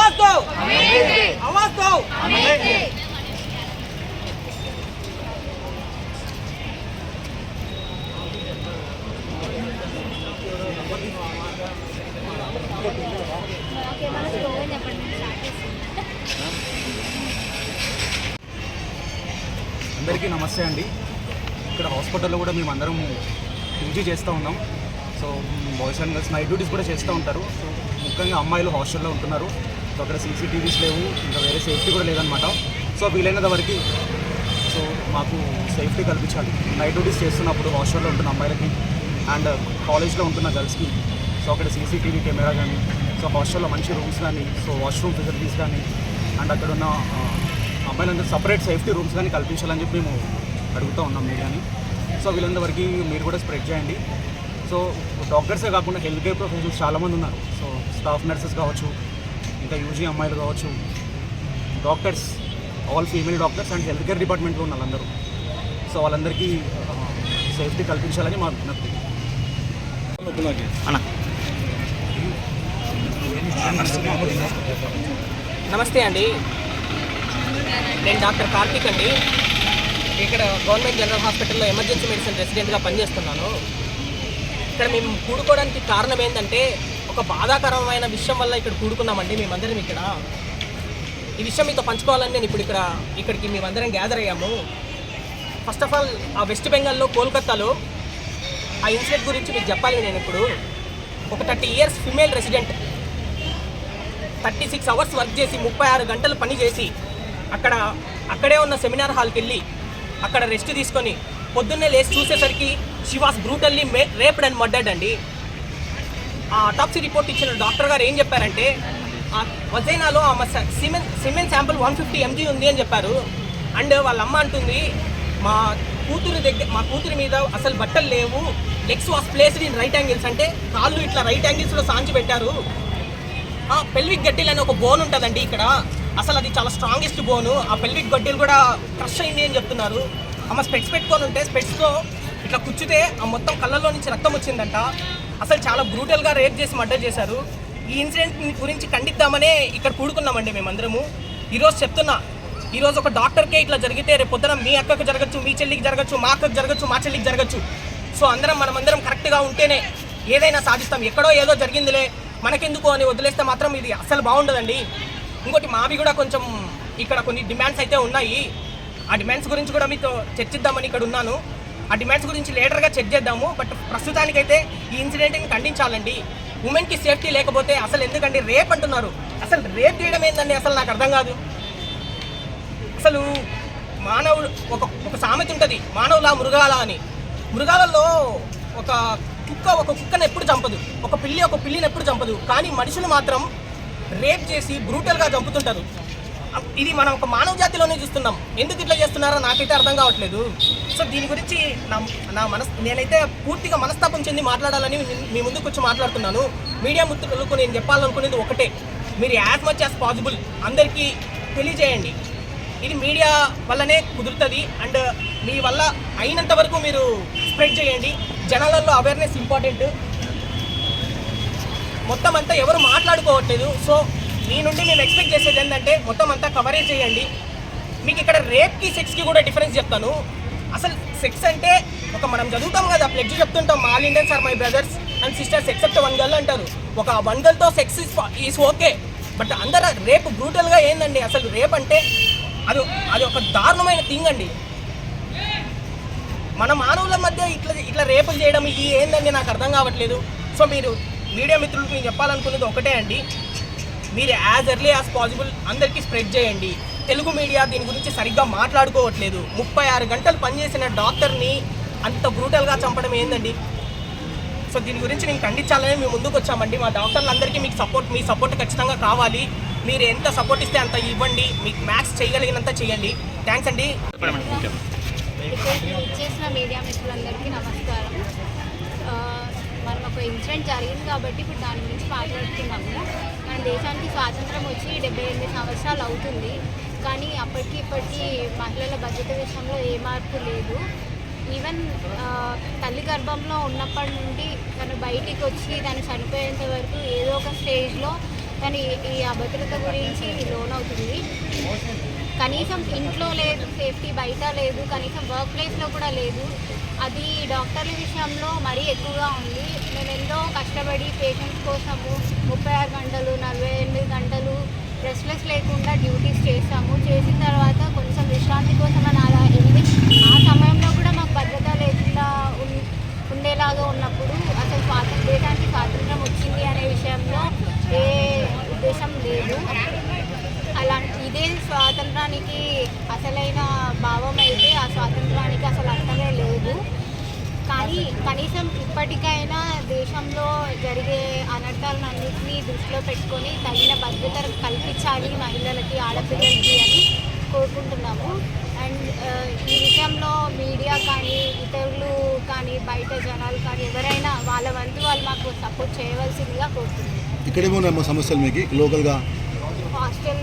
आवाज दो आवाज दो నాకేమైనా స్లోగా చెప్పండి నేను స్టార్ట్ చేస్తాను అందరికీ నమస్తే అండి ఇక్కడ హాస్పిటల్లో కూడా మేము అందరం డ్యూటీ చేస్తూ ఉన్నాం so boys and girls night duties కూడా చేస్తూ ఉంటారు సో ముఖ్యంగా అమ్మాయిలు హాస్టల్లో ఉంటున్నారు సో అక్కడ సీసీటీవీస్ లేవు ఇంకా వేరే సేఫ్టీ కూడా లేదనమాట సో వీలైనంత వరకు సో మాకు సేఫ్టీ కల్పించాలి. నైట్ డ్యూటీస్ చేస్తున్నప్పుడు హాస్టల్లో ఉంటున్న అమ్మాయిలకి అండ్ కాలేజ్లో ఉంటున్న గర్ల్స్కి. సో అక్కడ సీసీటీవీ కెమెరా కానీ సో హాస్టల్లో మంచి రూమ్స్ కానీ సో వాష్రూమ్ ఫెసిలిటీస్ కానీ అండ్ అక్కడ ఉన్న అమ్మాయిలందరూ సపరేట్ సేఫ్టీ రూమ్స్ కానీ కల్పించాలని చెప్పి మేము అడుగుతూ ఉన్నాం మీడియాని. సో వీళ్ళందరికీ మీరు కూడా స్ప్రెడ్ చేయండి. సో డాక్టర్సే కాకుండా హెల్త్ కేర్ ప్రొఫెషనల్స్ చాలామంది ఉన్నారు. సో స్టాఫ్ నర్సెస్ కావచ్చు ఇంకా యూజీ అమ్మాయిలు కావచ్చు doctors all female doctors and health care డిపార్ట్మెంట్లో ఉన్న వాళ్ళందరూ. సో వాళ్ళందరికీ సేఫ్టీ కల్పించాలని మా విజ్ఞప్తి. నమస్తే అండి. నేను డాక్టర్ కార్తీక్ అండి. ఇక్కడ గవర్నమెంట్ జనరల్ హాస్పిటల్లో ఎమర్జెన్సీ మెడిసిన్ రెసిడెంట్గా పనిచేస్తున్నాను. ఇక్కడ మేము కూడుకోవడానికి కారణం ఏంటంటే ఒక బాధాకరమైన విషయం వల్ల ఇక్కడ కూడుకున్నామండి మేమందరం ఇక్కడ. ఈ విషయం మీతో పంచుకోవాలని నేను ఇప్పుడు ఇక్కడ ఇక్కడికి మేమందరం గ్యాదర్ అయ్యాము. ఫస్ట్ ఆఫ్ ఆల్ ఆ వెస్ట్ బెంగాల్లో కోల్కత్తాలో ఆ ఇన్సిడెంట్ గురించి మీకు చెప్పాలి నేను ఇప్పుడు. ఒక thirty years female resident thirty six hours work చేసి ముప్పై ఆరు గంటలు పని చేసి అక్కడ అక్కడే ఉన్న సెమినార్ హాల్కి వెళ్ళి అక్కడ రెస్ట్ తీసుకొని పొద్దున్నే లేచి చూసేసరికి she was brutally may raped and murdered అండి. ఆ అటాప్సీ రిపోర్ట్ ఇచ్చిన డాక్టర్ గారు ఏం చెప్పారంటే ఆ వజైనాలో ఆమె semen semen sample one fifty mg ఉంది అని చెప్పారు. అండ్ వాళ్ళ అమ్మ అంటుంది మా కూతురు దగ్గర మా కూతురి మీద అసలు బట్టలు లేవు. Legs was placed in right angles అంటే కాళ్ళు ఇట్లా రైట్ యాంగిల్స్లో సాంచి పెట్టారు. ఆ పెల్విక్ గడ్డిల్ అనే ఒక బోన్ ఉంటుందండి ఇక్కడ. అసలు అది చాలా స్ట్రాంగెస్ట్ బోను ఆ పెల్విక్ గడ్డిలు కూడా క్రష్ అయింది అని చెప్తున్నారు. అమ్మ స్పెట్స్ పెట్టుకొని ఉంటే స్పెట్స్తో ఇట్లా కుచ్చితే ఆ మొత్తం కళ్ళల్లో నుంచి రక్తం వచ్చిందంట. అసలు చాలా బ్రూటల్గా రేప్ చేసి మర్డర్ చేశారు. ఈ ఇన్సిడెంట్ గురించి ఖండిద్దామనే ఇక్కడ కూడుకున్నామండి మేమందరము. ఈరోజు చెప్తున్నా ఈరోజు ఒక డాక్టర్కే ఇట్లా జరిగితే రేపు పొద్దున మీ అక్కకు జరగచ్చు మీ చెల్లికి జరగచ్చు మా అక్కకు జరగచ్చు మా చెల్లికి జరగచ్చు. సో అందరం మనమందరం కరెక్ట్గా ఉంటేనే ఏదైనా సాధిస్తాం. ఎక్కడో ఏదో జరిగిందిలే మనకెందుకు అని వదిలేస్తే మాత్రం ఇది అస్సలు బాగుండదండి. ఇంకోటి మావి కూడా కొంచెం ఇక్కడ కొన్ని డిమాండ్స్ అయితే ఉన్నాయి. ఆ డిమాండ్స్ గురించి కూడా మీతో చర్చిద్దామని ఇక్కడ ఉన్నాను. ఆ డిమాండ్స్ గురించి లేటర్గా చెక్ చేద్దాము. బట్ ప్రస్తుతానికైతే ఈ ఇన్సిడెంట్ని ఖండించాలండి. ఉమెన్కి సేఫ్టీ లేకపోతే అసలు ఎందుకండి రేప్ అంటున్నారు? అసలు రేప్ చేయడం ఏందండి అసలు నాకు అర్థం కాదు. అసలు మానవుడు ఒక ఒక సామెత ఉంటుంది మానవుల మృగాల అని. మృగాలలో ఒక కుక్క ఒక కుక్కను ఎప్పుడు చంపదు. ఒక పిల్లి ఒక పిల్లిని ఎప్పుడు చంపదు. కానీ మనుషులు మాత్రం రేప్ చేసి బ్రూటల్గా చంపుతుంటారు. ఇది మనం ఒక మానవ జాతిలోనే చూస్తున్నాం. ఎందుకు ఇట్లా చేస్తున్నారో నాకైతే అర్థం కావట్లేదు. సో దీని గురించి నా నా మనస్ నేనైతే పూర్తిగా మనస్తాపం చెంది మాట్లాడాలని మీ- ముందుకు వచ్చి మాట్లాడుతున్నాను. మీడియా మిత్రులకు నేను చెప్పాలనుకునేది ఒకటే. మీరు యాజ్ మచ్ యాజ్ పాసిబుల్ అందరికీ తెలియజేయండి. ఇది మీడియా వల్లనే కుదురుతుంది అండ్ మీ వల్ల అయినంత వరకు మీరు స్ప్రెడ్ చేయండి. జనాలలో అవేర్నెస్ ఇంపార్టెంట్. మొత్తం అంతా ఎవరు మాట్లాడుకోవట్లేదు. సో మీ నుండి నేను ఎక్స్పెక్ట్ చేసేది ఏంటంటే మొత్తం అంతా కవరేజ్ చేయండి. మీకు ఇక్కడ రేప్కి సెక్స్కి కూడా డిఫరెన్స్ చెప్తాను. అసలు సెక్స్ అంటే ఒక మనం చదువుతాం కదా ప్లెడ్జ్ చెప్తుంటాం all Indians are my brothers and sisters except one girl అంటారు. ఒక వన్ గర్ల్తో సెక్స్ ఈస్ ఓకే బట్ అందరూ రేపు బ్రూటల్గా ఏందండి? అసలు రేప్ అంటే అది అది ఒక దారుణమైన థింగ్ అండి. మన మానవుల మధ్య ఇట్లా ఇట్లా రేపులు చేయడం ఈ ఏందండి? నాకు అర్థం కావట్లేదు. సో మీరు మీడియా మిత్రులకు నేను చెప్పాలనుకున్నది ఒకటే అండి. మీరు యాజ్ ఎర్లీ యాజ్ పాసిబుల్ అందరికీ స్ప్రెడ్ చేయండి. తెలుగు మీడియా దీని గురించి సరిగ్గా మాట్లాడుకోవట్లేదు. ముప్పై ఆరు గంటలు పనిచేసిన డాక్టర్ని అంత బ్రూటల్గా చంపడం ఏందండి? సో దీని గురించి నేను ఖండించాలని మేము ముందుకు వచ్చామండి. మా డాక్టర్లందరికీ మీకు సపోర్ట్ మీ సపోర్ట్ ఖచ్చితంగా కావాలి. మీరు ఎంత సపోర్ట్ ఇస్తే అంత ఇవ్వండి. మీకు మ్యాథ్స్ చేయగలిగినంత చేయండి. థ్యాంక్స్ అండి. మీడియా మిత్రులందరికీ నమస్కారం. ఒక ఇన్సిడెంట్ జరిగింది కాబట్టి ఇప్పుడు దాని గురించి మాట్లాడుతున్నాము మన దేశానికి స్వాతంత్రం వచ్చి డెబ్బై ఎనిమిది సంవత్సరాలు అవుతుంది. కానీ అప్పటికి ఇప్పటికీ మహిళల భద్రత విషయంలో ఏ మార్పు లేదు. ఈవెన్ తల్లి గర్భంలో ఉన్నప్పటి నుండి తను బయటికి వచ్చి తను చనిపోయేంత వరకు ఏదో ఒక స్టేజ్లో తను ఈ అభద్రత గురించి లోన్ అవుతుంది కనీసం ఇంట్లో లేదు సేఫ్టీ బయట లేదు కనీసం వర్క్ ప్లేస్లో కూడా లేదు. అది డాక్టర్ల విషయంలో మరీ ఎక్కువగా ఉంది. మేము ఎంతో కష్టపడి పేషెంట్స్ కోసము ముప్పై ఆరు గంటలు నలభై ఎనిమిది గంటలు రెస్ట్లెస్ లేకుండా డ్యూటీస్ చేసాము చేసిన తర్వాత కొంచెం విశ్రాంతి కోసం అని అలా వెళ్ళి ఆ సమయంలో కూడా మాకు భద్రత లేకుండా ఉన్- ఉండేలాగా ఉన్నప్పుడు అసలు స్వాతంత్ర దేశానికి స్వాతంత్రం వచ్చింది అనే విషయంలో ఏ ఉద్దేశం లేదు అలాంటి ఇదే స్వాతంత్రానికి అసలైన భావం అయితే ఆ స్వాతంత్రానికి అసలు అర్థమే లేదు. కానీ కనీసం ఇప్పటికైనా దేశంలో జరిగే అనర్థాలన్నింటినీ దృష్టిలో పెట్టుకొని తగిన భద్రత కల్పించాలి మహిళలకి ఆడపిల్లలకి అని కోరుకుంటున్నాము. అండ్ ఈ విషయంలో మీడియా కానీ ఇతరులు కానీ బయట జనాలు కానీ ఎవరైనా వాళ్ళ వంతు వాళ్ళు మాకు సపోర్ట్ చేయవలసిందిగా కోరుతున్నాము ఇక్కడేమో సమస్యలు మీకు లోకల్గా? హాస్టల్